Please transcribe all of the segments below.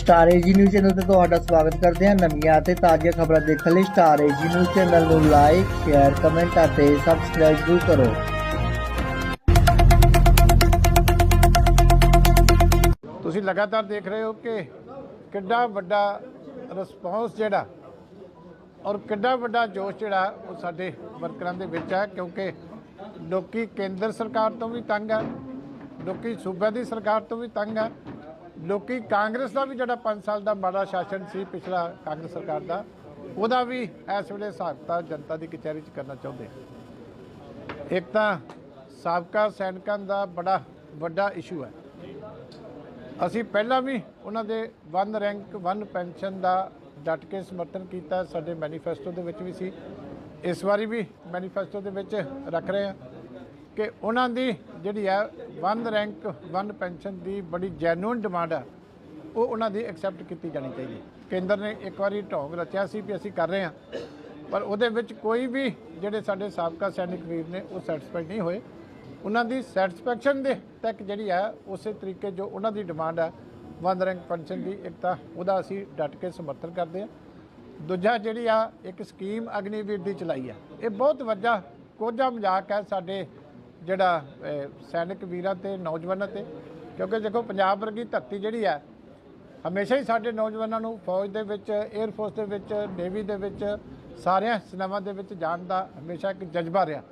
Star AG news channel ਤੇ ਤੁਹਾਡਾ ਸਵਾਗਤ ਕਰਦੇ ਹਾਂ ਨਵੀਆਂ ਅਤੇ ਤਾਜ਼ੀਆਂ ਖਬਰਾਂ ਦੇਖਣ ਲਈ ਸਟਾਰ ਏਜੀ ਨਿਊਜ਼ ਚੈਨਲ ਨੂੰ ਲਾਈਕ ਸ਼ੇਅਰ ਕਮੈਂਟ ਅਤੇ ਸਬਸਕ੍ਰਾਈਬ ਜ਼ਰੂਰ ਕਰੋ। ਤੁਸੀਂ ਲਗਾਤਾਰ ਦੇਖ ਰਹੇ ਹੋ ਕਿ ਕਿੱਡਾ ਵੱਡਾ ਰਿਸਪੌਂਸ ਜਿਹੜਾ ਔਰ ਕਿੱਡਾ ਵੱਡਾ ਜੋਸ਼ ਜਿਹੜਾ ਉਹ ਸਾਡੇ ਵਰਕਰਾਂ ਦੇ ਵਿੱਚ ਹੈ, ਕਿਉਂਕਿ ਲੋਕੀ ਕੇਂਦਰ ਸਰਕਾਰ ਤੋਂ ਵੀ ਤੰਗ ਹੈ, ਲੋਕੀ ਸੂਬੇ ਦੀ ਸਰਕਾਰ ਤੋਂ ਵੀ ਤੰਗ ਹੈ ਲੋਕੀ ਕਾਂਗਰਸ ਦਾ ਵੀ ਜਿਹੜਾ 5 ਸਾਲ ਦਾ ਮਾੜਾ ਸ਼ਾਸਨ ਸੀ ਪਿਛਲਾ ਕਾਂਗਰਸ ਸਰਕਾਰ ਦਾ, ਉਹਦਾ ਵੀ ਇਸ ਵੇਲੇ ਸਾਖਤਾ ਜਨਤਾ ਦੀ ਕਚਹਿਰੀ 'ਚ ਕਰਨਾ ਚਾਹੁੰਦੇ ਆ। ਇੱਕ ਤਾਂ ਸਾਬਕਾ ਸੈਨਿਕਾਂ ਦਾ ਬੜਾ ਵੱਡਾ ਇਸ਼ੂ ਹੈ। ਅਸੀਂ ਪਹਿਲਾਂ ਵੀ ਉਹਨਾਂ ਦੇ ਵਨ ਰੈਂਕ, ਵਨ ਪੈਨਸ਼ਨ ਦਾ ਡਟ ਕੇ ਸਮਰਥਨ ਕੀਤਾ, ਸਾਡੇ ਮੈਨੀਫੈਸਟੋ ਦੇ ਵਿੱਚ ਵੀ ਸੀ। ਇਸ ਵਾਰੀ ਵੀ ਮੈਨੀਫੈਸਟੋ ਦੇ ਵਿੱਚ ਰੱਖ ਰਹੇ ਹਾਂ। ਕਿ ਉਹਨਾਂ ਦੀ ਜਿਹੜੀ ਹੈ ਵਨ ਰੈਂਕ, ਵਨ ਪੈਨਸ਼ਨ ਦੀ ਬੜੀ ਜੈਨੂਇਨ ਡਿਮਾਂਡ ਹੈ, ਉਹ ਉਹਨਾਂ ਦੀ ਐਕਸੈਪਟ ਕੀਤੀ ਜਾਣੀ ਚਾਹੀਦੀ। ਕੇਂਦਰ ਨੇ ਇੱਕ ਵਾਰੀ ਢੋਂਗ ਰਚਿਆ ਸੀ ਵੀ ਅਸੀਂ ਕਰ ਰਹੇ ਹਾਂ, ਪਰ ਉਹਦੇ ਵਿੱਚ ਕੋਈ ਵੀ ਜਿਹੜੇ ਸਾਡੇ ਸਾਬਕਾ ਸੈਨਿਕ ਵੀਰ ਨੇ, ਉਹ ਸੈਟੀਸਫਾਈਡ ਨਹੀਂ ਹੋਏ। ਉਹਨਾਂ ਦੀ ਸੈਟੀਸਫੈਕਸ਼ਨ ਦੇ ਤੱਕ ਜਿਹੜੀ ਹੈ, ਉਸੇ ਤਰੀਕੇ ਜੋ ਉਹਨਾਂ ਦੀ ਡਿਮਾਂਡ ਹੈ, ਵਨ ਰੈਂਕ ਪੈਨਸ਼ਨ ਦੀ ਇੱਕ ਤਾਂ ਉਹਦਾ ਅਸੀਂ ਡਟ ਕੇ ਸਮਰਥਨ ਕਰਦੇ ਹਾਂ। ਦੂਜਾ ਜਿਹੜੀ ਆ, ਇੱਕ ਸਕੀਮ ਅਗਨੀਵੀਰ ਦੀ ਚਲਾਈ ਆ ਇਹ ਬਹੁਤ ਵੱਡਾ ਕੋਝਾ ਮਜ਼ਾਕ ਹੈ ਸਾਡੇ ਜਿਹੜਾ ਸੈਨਿਕ ਵੀਰਾਂ ਤੇ ਨੌਜਵਾਨਾਂ ਤੇ, ਕਿਉਂਕਿ ਦੇਖੋ ਪੰਜਾਬ ਵਰਗੀ ਧਰਤੀ ਜਿਹੜੀ ਹੈ, ਹਮੇਸ਼ਾ ਹੀ ਸਾਡੇ ਨੌਜਵਾਨਾਂ ਨੂੰ ਫੌਜ ਦੇ ਵਿੱਚ 에ਅਰ ਫੋਰਸ ਦੇ ਵਿੱਚ ਨੇਵੀ ਦੇ ਵਿੱਚ, ਸਾਰਿਆਂ ਸੈਨਾਵਾਂ ਦੇ ਵਿੱਚ ਜਾਣ ਦਾ ਹਮੇਸ਼ਾ ਇੱਕ ਜਜ਼ਬਾ ਰਿਹਾ।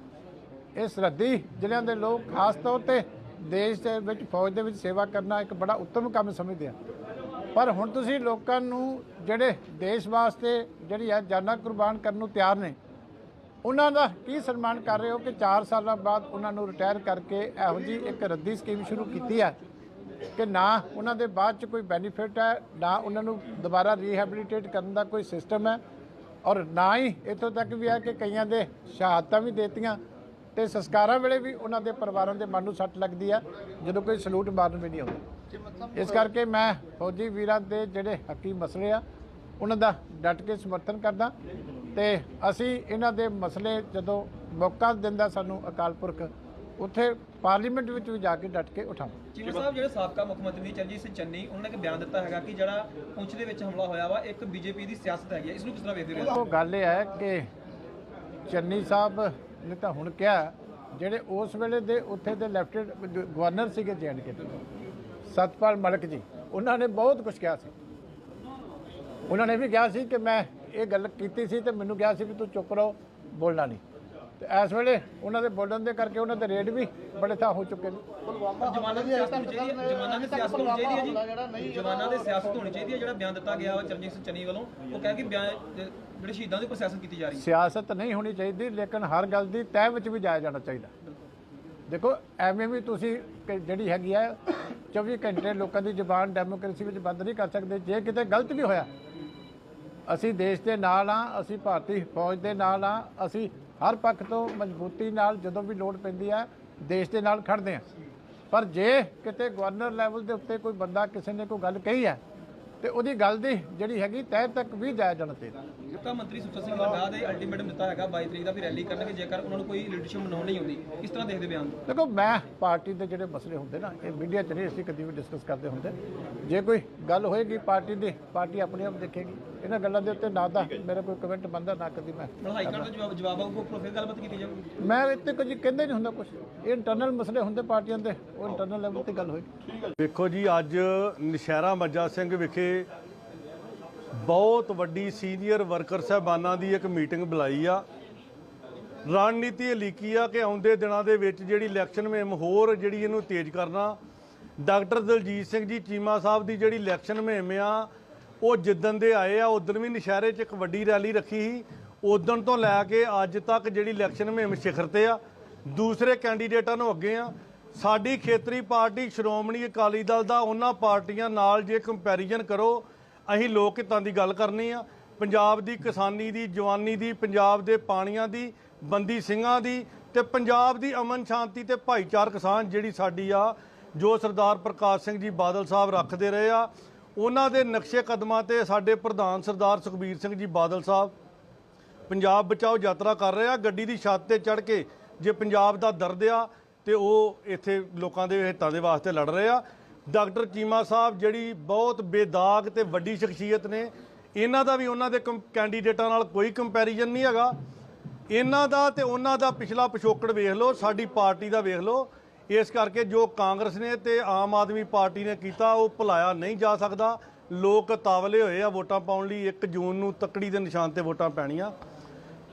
ਇਹ ਸਰਹੱਦੀ ਜ਼ਿਲ੍ਹਿਆਂ ਦੇ ਲੋਕ ਖਾਸ ਤੌਰ ਤੇ ਦੇਸ਼ ਦੇ ਵਿੱਚ, ਫੌਜ ਦੇ ਵਿੱਚ ਸੇਵਾ ਕਰਨਾ ਇੱਕ ਬੜਾ ਉੱਤਮ ਕੰਮ ਸਮਝਦੇ ਆ। ਪਰ ਹੁਣ ਤੁਸੀਂ ਲੋਕਾਂ ਨੂੰ ਜਿਹੜੇ ਦੇਸ਼ ਵਾਸਤੇ ਜਿਹੜੀ ਹੈ ਜਾਨਾਂ ਕੁਰਬਾਨ ਕਰਨ ਨੂੰ ਤਿਆਰ ਨੇ ਉਹਨਾਂ ਦਾ ਕੀ ਸਨਮਾਨ ਕਰ ਰਹੇ ਹੋ ਕਿ 4 ਸਾਲਾਂ ਬਾਅਦ ਉਹਨਾਂ ਨੂੰ ਰਿਟਾਇਰ ਕਰਕੇ ਇਹੋ ਜੀ ਇੱਕ ਰੱਦੀ ਸਕੀਮ ਸ਼ੁਰੂ ਕੀਤੀ ਹੈ? ਕਿ ਨਾ ਉਹਨਾਂ ਦੇ ਬਾਅਦ ਚ ਕੋਈ ਬੈਨੀਫਿਟ ਹੈ, ਨਾ ਉਹਨਾਂ ਨੂੰ ਦੁਬਾਰਾ ਰੀਹੈਬਿਲਿਟੇਟ ਕਰਨ ਦਾ ਕੋਈ ਸਿਸਟਮ ਹੈ? ਔਰ ਨਾ ਹੀ ਇੱਥੋਂ ਤੱਕ ਵੀ ਹੈ ਕਿ ਕਈਆਂ ਦੇ ਸ਼ਹਾਦਤਾਂ ਵੀ ਦੇਤੀਆਂ ਤੇ ਸੰਸਕਾਰਾਂ ਵੇਲੇ ਵੀ ਉਹਨਾਂ ਦੇ ਪਰਿਵਾਰਾਂ ਦੇ ਮਨ ਨੂੰ ਸੱਟ ਲੱਗਦੀ ਆ ਜਦੋਂ ਕੋਈ ਸਲੂਟ ਮਾਰਨ ਵੀ ਨਹੀਂ ਆਉਂਦਾ। ਇਸ ਕਰਕੇ ਮੈਂ ਫੌਜੀ ਵੀਰਾਂ ਦੇ ਜਿਹੜੇ ਹੱਕੀ ਮਸਲੇ ਆ, ਉਹਨਾਂ ਦਾ ਡਟ ਕੇ ਸਮਰਥਨ ਕਰਦਾ। ਤੇ ਅਸੀਂ ਇਹਨਾਂ ਦੇ ਮਸਲੇ ਜਦੋਂ ਮੌਕਾ ਦਿੰਦਾ ਸਾਨੂੰ ਅਕਾਲ ਪੁਰਖ ਉੱਥੇ ਪਾਰਲੀਮੈਂਟ ਵਿੱਚ ਵੀ ਜਾ ਕੇ ਡਟ ਕੇ ਉਠਾਵਾਂ ਚੀਮਾ ਸਾਹਿਬ ਜਿਹੜੇ ਸਾਬਕਾ ਮੁੱਖ ਮੰਤਰੀ ਚਰਨਜੀਤ ਸਿੰਘ ਚੰਨੀ ਉਹਨਾਂ ਨੇ ਇੱਕ ਬਿਆਨ ਦਿੱਤਾ ਹੈਗਾ ਕਿ ਜਿਹੜਾ ਪੁੰਛ ਦੇ ਵਿੱਚ ਹਮਲਾ ਹੋਇਆ ਵਾ ਇੱਕ ਬੀਜੇਪੀ ਦੀ ਸਿਆਸਤ ਹੈਗੀ ਹੈ ਇਸ ਨੂੰ ਕਿਸ ਤਰ੍ਹਾਂ ਵੇਖਦੇ ਹੋ? ਉਹ ਗੱਲ ਇਹ ਹੈ ਕਿ ਚੰਨੀ ਸਾਹਿਬ ਨੇ ਤਾਂ ਹੁਣ ਕਿਹਾ ਜਿਹੜੇ ਉਸ ਵੇਲੇ ਦੇ ਉੱਥੇ ਦੇ ਲੈਫਟੀਨੈਂਟ ਗਵਰਨਰ ਸੀਗੇ ਜੈਨਕੇ ਦੇ ਸਤਪਾਲ ਮਲਕ ਜੀ ਉਹਨਾਂ ਨੇ ਬਹੁਤ ਕੁਝ ਕਿਹਾ ਸੀ। ਉਹਨਾਂ ਨੇ ਵੀ ਕਿਹਾ ਸੀ ਕਿ ਮੈਂ ਇਹ ਗੱਲ ਕੀਤੀ ਸੀ ਤੇ ਮੈਨੂੰ ਕਿਹਾ ਸੀ ਵੀ ਤੂੰ ਚੁੱਪ ਰਹੋ ਬੋਲਣਾ ਨਹੀਂ। ਤੇ ਇਸ ਵੇਲੇ ਉਹਨਾਂ ਦੇ ਬੋਲਣ ਦੇ ਕਰਕੇ ਉਹਨਾਂ ਦੇ ਰੇਟ ਵੀ ਬੜੇ ਥਾਂ ਹੋ ਚੁੱਕੇ ਨੇ। ਜਵਾਨਾਂ ਦੀ ਸਿਆਸਤ ਹੋਣੀ ਚਾਹੀਦੀ ਹੈ ਜਵਾਨਾਂ ਦੀ ਸਿਆਸਤ ਹੋਣੀ ਚਾਹੀਦੀ ਹੈ ਜੀ। ਜਵਾਨਾਂ ਦੀ ਸਿਆਸਤ ਹੋਣੀ ਚਾਹੀਦੀ ਹੈ ਜਿਹੜਾ ਬਿਆਨ ਦਿੱਤਾ ਗਿਆ ਵਾ ਚਰਨਜੀਤ ਸਿੰਘ ਚੰਨੀ ਵੱਲੋਂ ਉਹ ਕਹਿ ਕਿ ਬਿਆਨ ਜਿਹੜੇ ਸ਼ਹੀਦਾਂ ਦੀ ਪ੍ਰੋਸੈਸਿੰਗ ਕੀਤੀ ਜਾ ਰਹੀ ਹੈ। ਸਿਆਸਤ ਨਹੀਂ ਹੋਣੀ ਚਾਹੀਦੀ ਲੇਕਿਨ ਹਰ ਗੱਲ ਦੀ ਤਹਿ ਵਿੱਚ ਵੀ ਜਾਇਆ ਜਾਣਾ ਚਾਹੀਦਾ। ਦੇਖੋ ਐਵੇਂ ਵੀ ਤੁਸੀਂ ਕਿ ਜਿਹੜੀ ਹੈਗੀ ਆ 24 ਘੰਟੇ ਲੋਕਾਂ ਦੀ ਜ਼ੁਬਾਨ ਡੈਮੋਕ੍ਰੇਸੀ ਵਿੱਚ ਬੰਦ ਨਹੀਂ ਕਰ ਸਕਦੇ। ਜੇ ਕਿਤੇ ਗਲਤ ਵੀ ਹੋਇਆ ਅਸੀਂ ਦੇਸ਼ ਦੇ ਨਾਲ ਆ ਅਸੀਂ ਭਾਰਤੀ ਫੌਜ ਦੇ ਨਾਲ ਆ ਅਸੀਂ ਹਰ ਪੱਖ ਤੋਂ ਮਜ਼ਬੂਤੀ ਨਾਲ ਜਦੋਂ ਵੀ ਲੋੜ ਪੈਂਦੀ ਆ ਦੇਸ਼ ਦੇ ਨਾਲ ਖੜਦੇ ਆ ਪਰ ਜੇ ਕਿਤੇ ਗਵਰਨਰ ਲੈਵਲ ਦੇ ਉੱਤੇ ਕੋਈ ਬੰਦਾ ਕਿਸੇ ਨੇ ਕੋਈ ਗੱਲ ਕਹੀ ਹੈ, ਤੇ ਉਹਦੀ ਗੱਲ ਦੀ ਜਿਹੜੀ ਹੈਗੀ ਤੈਅ ਤੱਕ ਵੀ ਜਾਇਆ ਜਾਣਾ ਚਾਹੀਦਾ ਦਿੱਤਾ ਮੰਤਰੀ ਸੁਖਾ ਸਿੰਘ ਲਗਾ ਦੇ ਅਲਟੀਮੇਟਮ ਦਿੱਤਾ ਹੈਗਾ 22 ਤਰੀਕ ਦਾ ਵੀ ਰੈਲੀ ਕਰਨਗੇ ਜੇਕਰ ਉਹਨਾਂ ਨੂੰ ਕੋਈ ਲੀਡਰਸ਼ਿਪ ਬਣਾਉਣ ਨਹੀਂ ਆਉਂਦੀ। ਕਿਸ ਤਰ੍ਹਾਂ ਦੇਖਦੇ ਬਿਆਨ ਨੂੰ ਦੇਖੋ ਮੈਂ ਪਾਰਟੀ ਦੇ ਜਿਹੜੇ ਮਸਲੇ ਹੁੰਦੇ ਨਾ ਇਹ ਮੀਡੀਆ 'ਚ ਨਹੀਂ ਅਸੀਂ ਕਦੀ ਵੀ ਡਿਸਕਸ ਕਰਦੇ ਹੁੰਦੇ। ਜੇ ਕੋਈ ਗੱਲ ਹੋਏਗੀ ਪਾਰਟੀ ਦੀ ਪਾਰਟੀ ਆਪਣੇ ਆਪ ਦੇਖੇਗੀ। ਇਹਨਾਂ ਗੱਲਾਂ ਦੇ ਉੱਤੇ ਨਾ ਤਾਂ ਮੇਰਾ ਕੋਈ ਕਮੈਂਟ ਬੰਦਾ ਨਾ ਕਦੀ ਮੈਂ ਹਾਈ ਕੋਰਟ ਦਾ ਜਵਾਬ ਜਵਾਬ ਆਊਗਾ ਉੱਪਰੋਂ ਫਿਰ ਗੱਲਬਾਤ ਕੀਤੀ ਜਾਊਗੀ। ਮੈਂ ਇੱਥੇ ਕੁਝ ਕਹਿੰਦੇ ਨਹੀਂ ਹੁੰਦਾ ਕੁਝ ਇਹ ਇੰਟਰਨਲ ਮਸਲੇ ਹੁੰਦੇ ਪਾਰਟੀਆਂ ਦੇ ਉਹ ਇੰਟਰਨਲ ਲੈਵਲ ਤੇ ਗੱਲ ਹੋਏਗੀ। ਵੇਖੋ ਜੀ ਅੱਜ ਨਸ਼ਹਿਰਾ ਮੱਜਾ ਸਿੰਘ ਵਿਖੇ ਬਹੁਤ ਵੱਡੀ ਸੀਨੀਅਰ ਵਰਕਰ ਸਹਿਬਾਨਾਂ ਦੀ ਇੱਕ ਮੀਟਿੰਗ ਬੁਲਾਈ ਆ। ਰਣਨੀਤੀ ਇਹ ਲਿਖੀ ਆ ਕਿ ਆਉਂਦੇ ਦਿਨਾਂ ਦੇ ਵਿੱਚ ਜਿਹੜੀ ਇਲੈਕਸ਼ਨ ਮੁਹਿੰਮ ਹੋਰ ਜਿਹੜੀ ਇਹਨੂੰ ਤੇਜ਼ ਕਰਨਾ, ਡਾਕਟਰ ਦਲਜੀਤ ਸਿੰਘ ਜੀ ਚੀਮਾ ਸਾਹਿਬ ਦੀ ਜਿਹੜੀ ਇਲੈਕਸ਼ਨ ਮੁਹਿੰਮ ਆ, ਉਹ ਜਿੱਦਣ ਦੇ ਆਏ ਆ, ਉਦੋਂ ਵੀ ਨਸ਼ਹਿਰੇ 'ਚ ਇੱਕ ਵੱਡੀ ਰੈਲੀ ਰੱਖੀ ਸੀ। ਉਦੋਂ ਤੋਂ ਲੈ ਕੇ ਅੱਜ ਤੱਕ ਜਿਹੜੀ ਇਲੈਕਸ਼ਨ ਮੁਹਿੰਮ ਸਿਖਰ ਤੇ ਆ, ਦੂਸਰੇ ਕੈਂਡੀਡੇਟਾਂ ਨੂੰ ਅੱਗੇ ਆ। ਸਾਡੀ ਖੇਤਰੀ ਪਾਰਟੀ ਸ਼੍ਰੋਮਣੀ ਅਕਾਲੀ ਦਲ ਦਾ, ਉਹਨਾਂ ਪਾਰਟੀਆਂ ਨਾਲ ਜੇ ਕੰਪੈਰੀਜ਼ਨ ਕਰੋ ਅਸੀਂ ਲੋਕ ਹਿੱਤਾਂ ਦੀ ਗੱਲ ਕਰਨੀ ਆ। ਪੰਜਾਬ ਦੀ ਕਿਸਾਨੀ ਦੀ, ਜਵਾਨੀ ਦੀ, ਪੰਜਾਬ ਦੇ ਪਾਣੀਆਂ ਦੀ, ਬੰਦੀ ਸਿੰਘਾਂ ਦੀ ਤੇ ਪੰਜਾਬ ਦੀ ਅਮਨ ਸ਼ਾਂਤੀ ਤੇ ਭਾਈਚਾਰਕ ਸਾਂਝ ਜਿਹੜੀ ਸਾਡੀ ਆ, ਜੋ ਸਰਦਾਰ ਪ੍ਰਕਾਸ਼ ਸਿੰਘ ਜੀ ਬਾਦਲ ਸਾਹਿਬ ਰੱਖਦੇ ਰਹੇ ਆ, ਉਹਨਾਂ ਦੇ ਨਕਸ਼ੇ ਕਦਮਾਂ ਤੇ ਸਾਡੇ ਪ੍ਰਧਾਨ ਸਰਦਾਰ ਸੁਖਬੀਰ ਸਿੰਘ ਜੀ ਬਾਦਲ ਸਾਹਿਬ ਪੰਜਾਬ ਬਚਾਓ ਯਾਤਰਾ ਕਰ ਰਹੇ ਆ। ਗੱਡੀ ਦੀ ਛੱਤ ਤੇ ਚੜ ਕੇ ਜੇ ਪੰਜਾਬ ਦਾ ਦਰਦ ਆ ਤੇ ਉਹ ਇੱਥੇ ਲੋਕਾਂ ਦੇ ਹਿੱਤਾਂ ਦੇ ਵਾਸਤੇ ਲੜ ਰਹੇ ਆ। ਡਾਕਟਰ ਚੀਮਾ ਸਾਹਿਬ ਜਿਹੜੀ ਬਹੁਤ ਬੇਦਾਗ ਤੇ ਵੱਡੀ ਸ਼ਖਸੀਅਤ ਨੇ, ਇਹਨਾਂ ਦਾ ਵੀ ਉਹਨਾਂ ਦੇ ਕੰਪ- ਕੈਂਡੀਡੇਟਾਂ ਨਾਲ ਕੋਈ ਕੰਪੈਰੀਜ਼ਨ ਨਹੀਂ ਹੈਗਾ। ਇਹਨਾਂ ਦਾ ਤੇ ਉਹਨਾਂ ਦਾ ਪਿਛਲਾ ਪਿਛੋਕੜ ਵੇਖ ਲਓ, ਸਾਡੀ ਪਾਰਟੀ ਦਾ ਵੇਖ ਲਓ। ਇਸ ਕਰਕੇ ਜੋ ਕਾਂਗਰਸ ਨੇ ਤੇ ਆਮ ਆਦਮੀ ਪਾਰਟੀ ਨੇ ਕੀਤਾ, ਉਹ ਭੁਲਾਇਆ ਨਹੀਂ ਜਾ ਸਕਦਾ। ਲੋਕ ਤਾਵਲੇ ਹੋਏ ਆ ਵੋਟਾਂ ਪਾਉਣ ਲਈ 1 ਜੂਨ ਨੂੰ ਤੱਕੜੀ ਦੇ ਨਿਸ਼ਾਨ ਤੇ ਵੋਟਾਂ ਪੈਣੀਆਂ।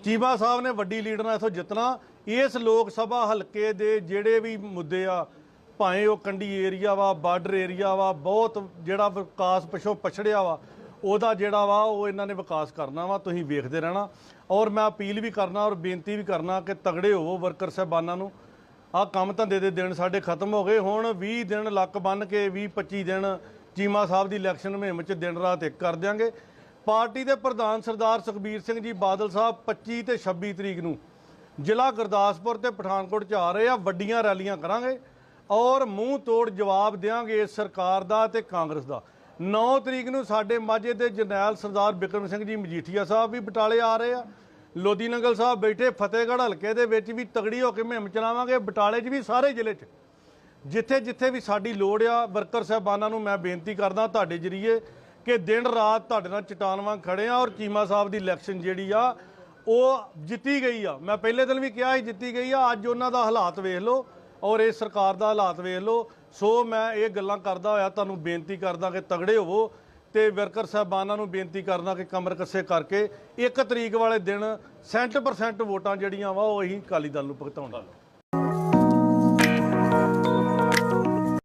ਚੀਮਾ ਸਾਹਿਬ ਨੇ ਵੱਡੀ ਲੀਡ ਨਾਲ ਇਥੋਂ ਜਿੱਤਣਾ। ਇਸ ਲੋਕ ਸਭਾ ਹਲਕੇ ਦੇ ਜਿਹੜੇ ਵੀ ਮੁੱਦੇ ਆ ਭਾਵੇਂ ਉਹ ਕੰਢੀ ਏਰੀਆ ਵਾ, ਬਾਰਡਰ ਏਰੀਆ ਵਾ, ਬਹੁਤ ਜਿਹੜਾ ਵਿਕਾਸ ਪਿਛੋਂ ਪਛੜਿਆ ਵਾ, ਉਹਦਾ ਜਿਹੜਾ ਵਾ, ਉਹ ਇਹਨਾਂ ਨੇ ਵਿਕਾਸ ਕਰਨਾ ਵਾ, ਤੁਸੀਂ ਵੇਖਦੇ ਰਹਿਣਾ। ਔਰ ਮੈਂ ਅਪੀਲ ਵੀ ਕਰਨਾ ਔਰ ਬੇਨਤੀ ਵੀ ਕਰਨਾ ਕਿ ਤਗੜੇ ਹੋਵੋ ਵਰਕਰ ਸਾਹਿਬਾਨਾਂ ਨੂੰ। ਆਹ ਕੰਮ ਧੰਦੇ ਦੇ ਦਿਨ ਸਾਡੇ ਖਤਮ ਹੋ ਗਏ, ਹੁਣ 20 ਦਿਨ ਲੱਕ ਬੰਨ ਕੇ 20 25 ਦਿਨ ਚੀਮਾ ਸਾਹਿਬ ਦੀ ਇਲੈਕਸ਼ਨ ਮੁਹਿੰਮ 'ਚ ਦਿਨ ਰਾਤ ਇੱਕ ਕਰ ਦਿਆਂਗੇ। ਪਾਰਟੀ ਦੇ ਪ੍ਰਧਾਨ ਸਰਦਾਰ ਸੁਖਬੀਰ ਸਿੰਘ ਜੀ ਬਾਦਲ ਸਾਹਿਬ 25 ਤੇ 26 ਤਰੀਕ ਨੂੰ ਜ਼ਿਲ੍ਹਾ ਗੁਰਦਾਸਪੁਰ ਤੇ ਪਠਾਨਕੋਟ 'ਚ ਆ ਰਹੇ ਆ, ਵੱਡੀਆਂ ਰੈਲੀਆਂ ਕਰਾਂਗੇ। ਔਰ ਮੂੰਹ ਤੋੜ ਜਵਾਬ ਦੇਵਾਂਗੇ ਇਸ ਸਰਕਾਰ ਦਾ ਤੇ ਕਾਂਗਰਸ ਦਾ। 9 ਤਰੀਕ ਨੂੰ ਸਾਡੇ ਮਾਝੇ ਦੇ ਜਰਨੈਲ ਸਰਦਾਰ ਬਿਕਰਮ ਸਿੰਘ ਜੀ ਮਜੀਠੀਆ ਸਾਹਿਬ ਵੀ ਬਟਾਲੇ ਆ ਰਹੇ ਆ। ਲੋਦੀ ਨੰਗਲ ਸਾਹਿਬ ਬੈਠੇ, ਫਤਿਹਗੜ੍ਹ ਹਲਕੇ ਦੇ ਵਿੱਚ ਵੀ ਤਗੜੀ ਹੋ ਕੇ ਮੁਹਿੰਮ ਚਲਾਵਾਂਗੇ, ਬਟਾਲੇ 'ਚ ਵੀ ਸਾਰੇ ਜ਼ਿਲ੍ਹੇ 'ਚ। ਜਿੱਥੇ ਜਿੱਥੇ ਵੀ ਸਾਡੀ ਲੋੜ ਆ, ਵਰਕਰ ਸਾਹਿਬਾਨਾਂ ਨੂੰ ਮੈਂ ਬੇਨਤੀ ਕਰਦਾ ਤੁਹਾਡੇ ਜਰੀਏ ਕਿ ਦਿਨ ਰਾਤ ਤੁਹਾਡੇ ਨਾਲ ਚਟਾਨ ਵਾਂਗ ਖੜੇ ਆ ਔਰ ਚੀਮਾ ਸਾਹਿਬ ਦੀ ਇਲੈਕਸ਼ਨ ਜਿਹੜੀ ਆ, ਉਹ ਜਿੱਤੀ ਗਈ ਆ। ਮੈਂ ਪਹਿਲੇ ਦਿਨ ਵੀ ਕਿਹਾ ਸੀ, ਜਿੱਤੀ ਗਈ ਆ। ਅੱਜ ਉਹਨਾਂ ਦਾ ਹਾਲਾਤ ਵੇਖ ਲਓ। ਔਰ ਇਹ ਸਰਕਾਰ ਦਾ ਹਾਲਾਤ ਵੇਖ ਲਓ। ਸੋ ਮੈਂ ਇਹ ਗੱਲਾਂ ਕਰਦਾ ਹੋਇਆ, ਤੁਹਾਨੂੰ ਬੇਨਤੀ ਕਰਦਾ ਕਿ ਤਗੜੇ ਹੋਵੋ ਤੇ ਵਰਕਰ ਸਾਹਿਬਾਨਾਂ ਨੂੰ ਬੇਨਤੀ ਕਰਨਾ ਕਿ ਕਮਰ ਕੱਸੇ ਕਰਕੇ 1 ਤਰੀਕ ਵਾਲੇ ਦਿਨ 100% ਵੋਟਾਂ ਜਿਹੜੀਆਂ ਵਾ ਉਹ ਅਸੀਂ ਅਕਾਲੀ ਦਲ ਨੂੰ ਭੁਗਤਾਉਣਾ।